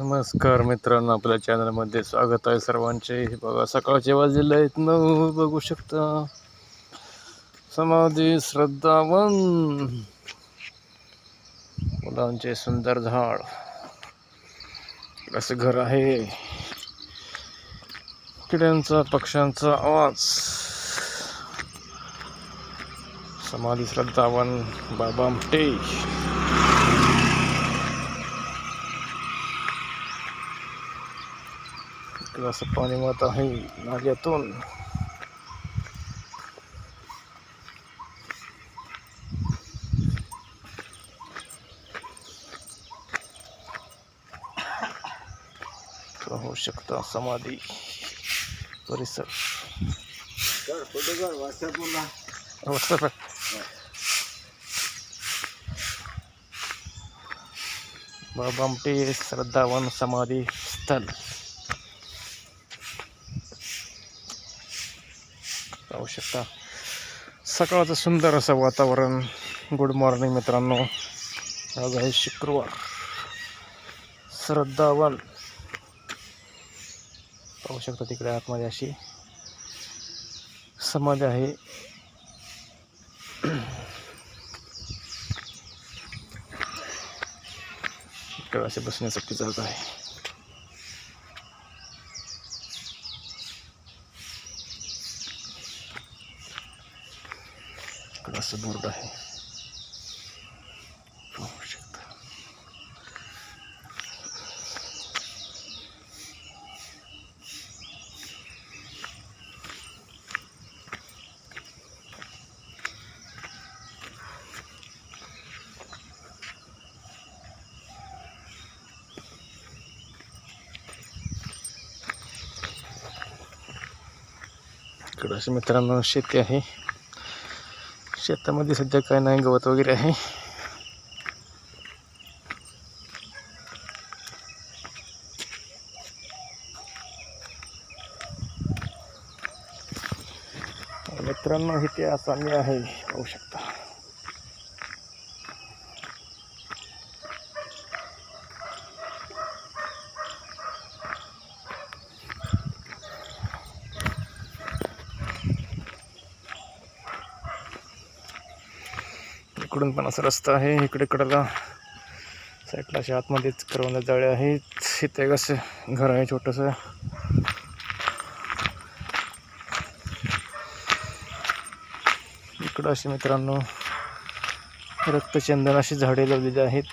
नमस्कार मित्रांनो आपल्या चॅनलमध्ये स्वागत आहे सर्वांचे. हे बघा सकाळचे वाजलेले आहेत नऊ बघू शकता. समाधी श्रद्धावन. मुलांचे सुंदर झाड. असं घर आहे. किड्यांचा पक्ष्यांचा आवाज. समाधी श्रद्धावन बाबा आमटे इकडं असं पाणी वाहत आहे नाल्यातून पाहू शकता समाधी परिसर व्हॉट्सअप बाबा आमटे श्रद्धावन समाधी स्थल पाहू शकता सकाळचं सुंदर असं वातावरण. गुड मॉर्निंग मित्रांनो. आज आहे शुक्रवार. श्रद्धावाल पाहू शकता तिकडे आतमध्ये अशी. समाधी आहे. इकडे असे बसण्यासाठी जात आहे. असं बोर्ड आहे. पाहू शकता. इकडं असं मित्रांनो शेती आहे. शेतामध्ये सध्या काय नाही गवत वगैरे आहे. मित्रांनो इथे आसामी आहे. पाहू शकता. इकडून पण असा रस्ता आहे. इकडे कडेला साईडला अशा आतमध्येच करवंद जाळे आहेत. इथे एक असं घर आहे छोटंसं. इकडं अशी मित्रांनो रक्तचंदन अशी झाडे लावलेली आहेत.